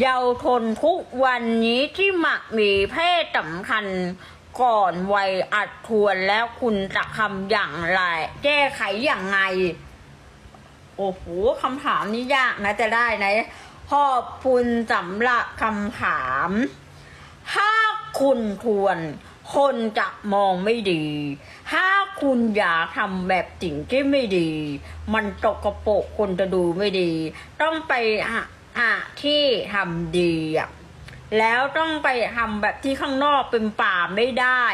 เยาวทนทุกวันนี้ที่หมักมีเพศสำคัญก่อนวัยอัดทวนแล้วคุณจะทำอย่างไร แก้ไขอย่างไง โอ้โหคำถามนี้ยากนะจะได้นะขอบคุณสำหรับคำถาม ถ้าคุณทวนคนจะมองไม่ดี ถ้าคุณอยากทำแบบสิ่งที่ไม่ดี มันตกกระโปรกคนจะดูไม่ดี ต้องไป หาหาที่ทำดีอะแล้วต้องไปทำแบบที่ข้างนอกเป็นป่าไม่ได้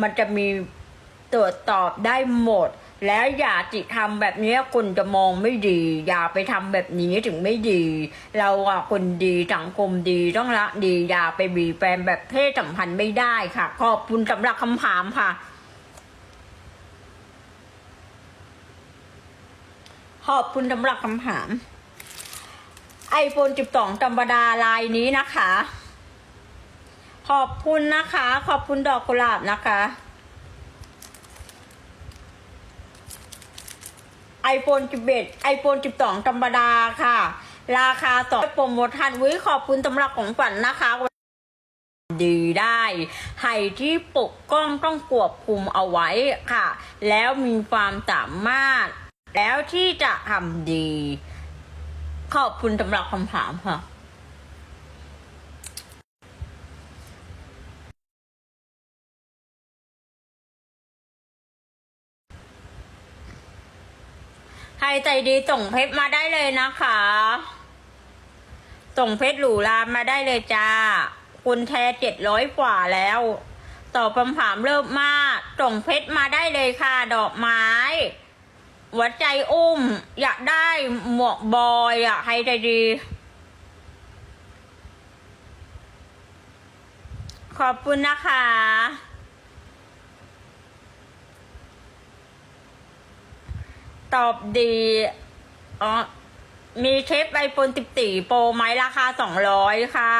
มันจะมีตรวจสอบได้หมด แล้วอย่าจิทำแบบนี้คนจะมองไม่ดี อย่าไปทำแบบนี้ถึงไม่ดี เราอะคนดีสังคมดีต้องละดีอย่าไปบีแฟนแบบเพศสัมพันธ์ไม่ได้ค่ะ ขอบคุณสำหรับคำถามค่ะ ขอบคุณสำหรับคำถาม iPhone 12 ธรรมดาลายนี้นะคะ ขอบคุณนะคะ ขอบคุณดอกกุหลาบนะคะ iPhone 11 iPhone 12 ธรรมดาค่ะ ราคาต่อโปรโมชั่นวิขอบคุณสำหรับของฝันนะคะ ดีได้ให้ที่ปกป้องต้องควบคุมเอาไว้ค่ะ แล้วมีความสามารถ แล้วที่จะทำดี ขอบคุณสำหรับคำถามค่ะใครใจดีส่งเพชรมาได้เลยนะคะ ส่งเพชรหรูรามมาได้เลยจ้า คุณแทเจ็ดร้อยกว่าแล้ว ตอบคำถามเริ่มมาก ส่งเพชรมาได้เลยค่ะ ดอกไม้ หัวใจอุ้ม อยากได้หมวกบอยอะใครใจดี ขอบคุณนะคะ ตอบดีอ๋อมีเชฟไอโฟน14โปรไหมราคา200ค่ะ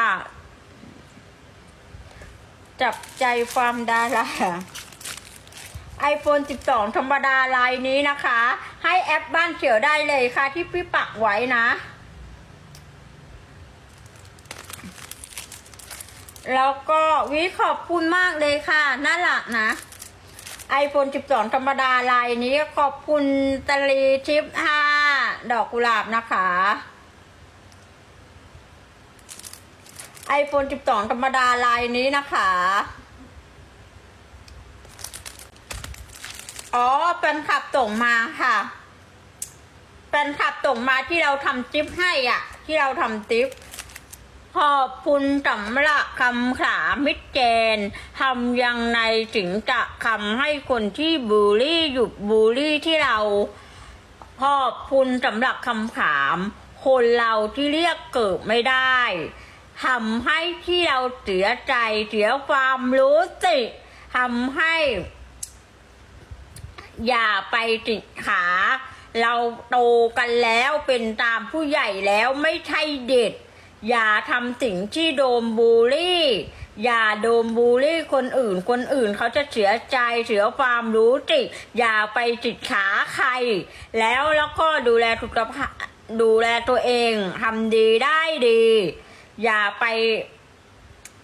จับใจความดารา iPhone 12 ธรรมดาลายนี้นะคะ ให้แอปบ้านเขียวได้เลยค่ะที่พี่ปักไว้นะ แล้วก็วิขอบคุณมากเลยค่ะน่ารักนะ iPhone 12 ธรรมดาลายนี้ขอบคุณตะลีชิป5ดอกกุหลาบนะคะ iPhone 12 ธรรมดาลายนี้นะคะ อ๋อเป็นขับส่งมาค่ะเป็นขับส่งมาที่เราทำจิ๊บให้อะ ที่เราทำจิ๊บขอบคุณสำหรับคำขามิดเจนทำยังไงถึงจะทำให้คนที่บูลลี่หยุดบูลลี่ที่เรา ขอบคุณสำหรับคำถาม คนเราที่เรียกเกิดไม่ได้ทำให้ที่เราเสียใจเสียความรู้สึกทำให้ อย่าไปติดขา เราโตกันแล้วเป็นตามผู้ใหญ่แล้วไม่ใช่เด็กอย่าทำสิ่งที่โดมบูลลี่ อย่าโดมบูลลี่คนอื่น คนอื่นเขาจะเสียใจเสียความรู้สึกอย่าไปติดขาใคร แล้วแล้วก็ดูแลสุขภาพดูแลตัวเองทำดีได้ดี อย่าไป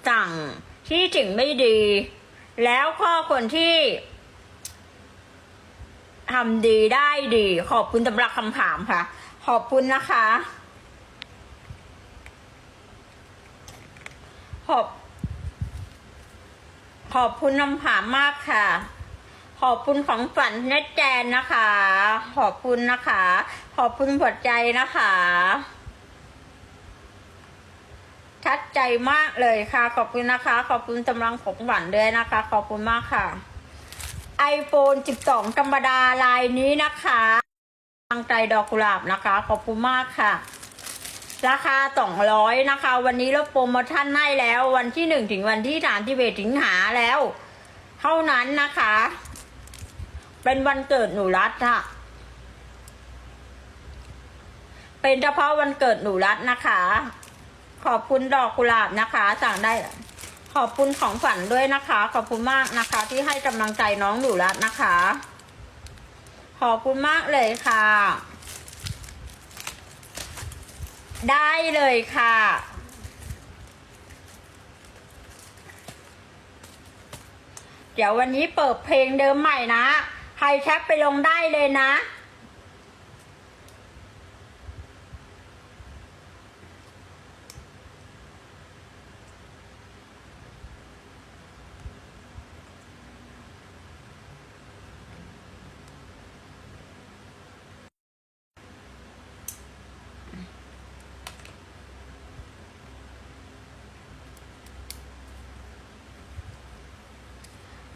สั่งที่สิ่งไม่ดี แล้วข้อคนที่ ทำดีได้ดี ขอบคุณสำหรับคำถามค่ะ ขอบคุณนะคะ ขอบ ขอบคุณคำถามมากค่ะ ขอบคุณของฝันเนตแจนนะคะ ขอบคุณนะคะ ขอบคุณหัวใจนะคะชัดใจมากเลยค่ะ ขอบคุณนะคะ ขอบคุณกำลังของหวานด้วยนะคะ ขอบคุณมากค่ะ iPhone 12 ธรรมดาลายนี้นะคะทางใจดอกกุหลาบนะคะ ขอบคุณมากค่ะ ราคา 200 นะคะ วันนี้เราโปรโมชั่นให้แล้ววันที่ 1 ถึงวันที่3ที่เบสิงหาแล้ว เท่านั้นนะคะ เป็นวันเกิดหนูรัตค่ะ เป็นเฉพาะวันเกิดหนูรัตนะคะ ขอบคุณดอกกุหลาบนะคะ สั่งได้ ขอบคุณของฝันด้วยนะคะ ขอบคุณมากนะคะ ที่ให้กำลังใจน้องหนูรัตนะคะ ขอบคุณมากเลยค่ะ ได้เลยค่ะเดี๋ยววันนี้เปิดเพลงเดิมใหม่นะ ใครแคปไปลงได้เลยนะ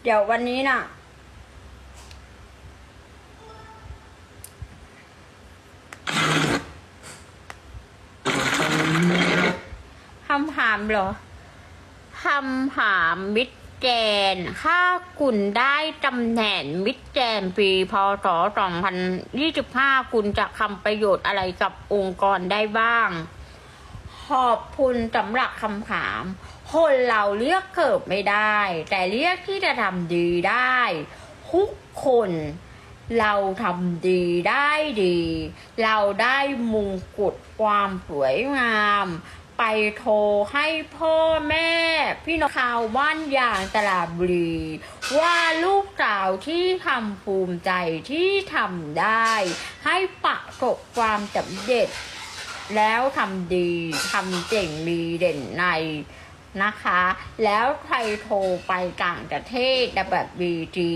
เดี๋ยววันนี้น่ะ คำถามเหรอ คำถามมิดแกนถ้าคุณได้ตำแหน่งมิดแกนปีพศ2025 คุณจะทำประโยชน์อะไรกับองค์กรได้บ้าง ขอบคุณสำหรับคำถาม คนเราเลือกเกิดไม่ได้ แต่เลือกที่จะทำดีได้ ทุกคนเราทำดีได้ดี เราได้มงกุฎความสวยงาม ไปโทรให้พ่อแม่ พี่น้องชาวบ้านอย่างตลาดบุรี ว่าลูกสาวที่ทำภูมิใจที่ทำได้ ให้ประสบความสำเร็จ แล้วทำดีทำเจ๋งมีเด่นใน นะคะ แล้วใครโทรไปต่างประเทศแบบบีจี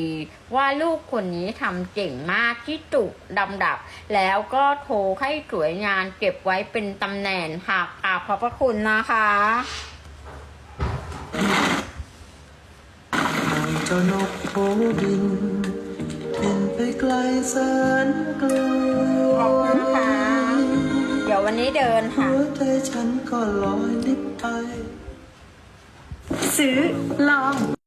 ว่าลูกคนนี้ทำเจ๋งมากที่ตุกดำดับ แล้วก็โทรให้สวยงานเก็บไว้เป็นตำแหน่งหากอาขอบพระคุณนะคะเจ้านกโผบินบินไปไกลแสนไกลขอบคุณค่ะ เดี๋ยววันนี้เดินหัค่ะวใจฉันก็ลอยลิบไป ซื้อลอง